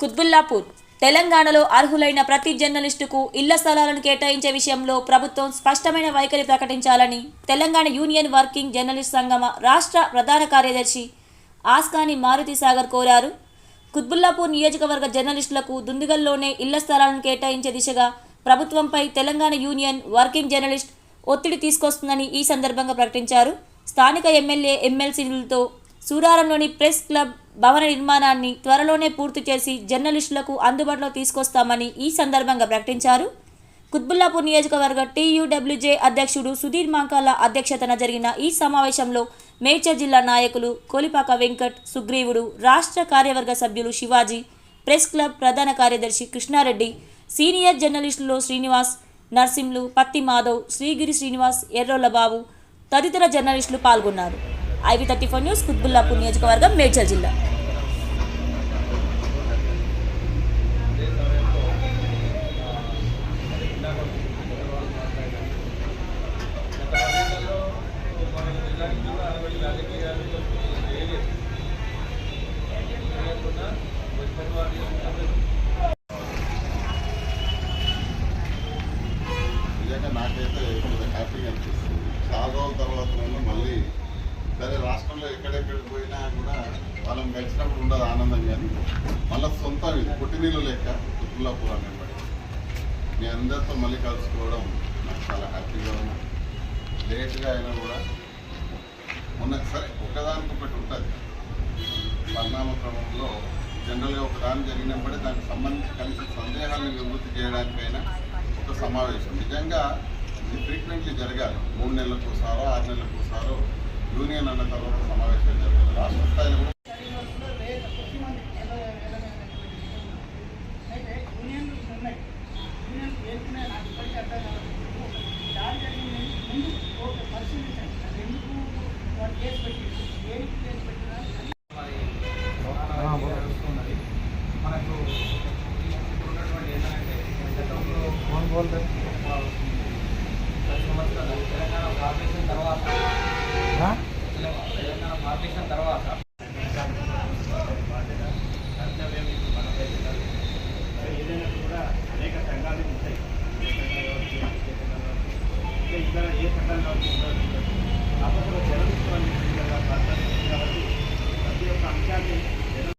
కుత్బుల్లాపూర్. తెలంగాణలో అర్హులైన ప్రతి జర్నలిస్టుకు ఇళ్ళ స్థలాలను కేటాయించే విషయంలో ప్రభుత్వం స్పష్టమైన వైఖరి ప్రకటించాలని తెలంగాణ యూనియన్ వర్కింగ్ జర్నలిస్ట్ సంఘం రాష్ట్ర ప్రధాన కార్యదర్శి ఆస్కాని మారుతి సాగర్ కోరారు. కుత్బుల్లాపూర్ నియోజకవర్గ జర్నలిస్టులకు దుందిగల్లోనే ఇళ్ళ స్థలాలను కేటాయించే దిశగా ప్రభుత్వంపై తెలంగాణ యూనియన్ వర్కింగ్ జర్నలిస్ట్ ఒత్తిడి తీసుకొస్తుందని ఈ సందర్భంగా ప్రకటించారు. స్థానిక ఎమ్మెల్యే ఎమ్మెల్సీలతో సూరారంలోని ప్రెస్ క్లబ్ భవన నిర్మాణాన్ని త్వరలోనే పూర్తి చేసి జర్నలిస్టులకు అందుబాటులో తీసుకొస్తామని ఈ సందర్భంగా ప్రకటించారు. కుత్బుల్లాపూర్ నియోజకవర్గ టీయూడబ్ల్యూజే అధ్యక్షుడు సుధీర్ మాంకాల అధ్యక్షతన జరిగిన ఈ సమావేశంలో మేడ్చల్ జిల్లా నాయకులు కోలిపాక వెంకట్ సుగ్రీవుడు రాష్ట్ర కార్యవర్గ సభ్యులు శివాజీ ప్రెస్ క్లబ్ ప్రధాన కార్యదర్శి కృష్ణారెడ్డి సీనియర్ జర్నలిస్టులు శ్రీనివాస్ నర్సింలు పత్తి మాధవ్ శ్రీగిరి శ్రీనివాస్ ఎర్రోళ్ళ బాబు తదితర జర్నలిస్టులు పాల్గొన్నారు. IV thirty four news Quthbullapur నియోజకవర్గం మేడ్చల్ జిల్లా. నాకైతే కొంచెం హ్యాపీగా అనిపిస్తుంది. చాలా రోజుల తర్వాత మళ్ళీ సరే రాష్ట్రంలో ఎక్కడెక్కడ పోయినా కూడా వాళ్ళని కలిసినప్పుడు ఉండదు ఆనందం కానీ మళ్ళీ సొంతం ఇది పుట్టినీళ్ళు లెక్క కుతుల్లాపూర్ అనేబడి మీ అందరితో మళ్ళీ కలుసుకోవడం నాకు చాలా హ్యాపీగా ఉన్నా లేట్గా అయినా కూడా మొన్న సరే ఒకదానికి ఒకటి ఉంటుంది. పరిణామ క్రమంలో జనరల్గా ఒక దాని జరిగినప్పుడే దానికి సంబంధించి కనీసం సందేహాలను నివృత్తి చేయడానికైనా ఒక సమావేశం. నిజంగా ఇది ఫ్రీక్వెంట్లీ జరగాలి. మూడు నెలలకు ఒకసారో ఆరు నెలలకు ఒకసారో యూనియన్ అన్న తర్వాత సమావేశాలు జరగాలి రాష్ట్ర స్థాయిలో కూడా అయితే యూనియన్లు ఉన్నాయి. యూనియన్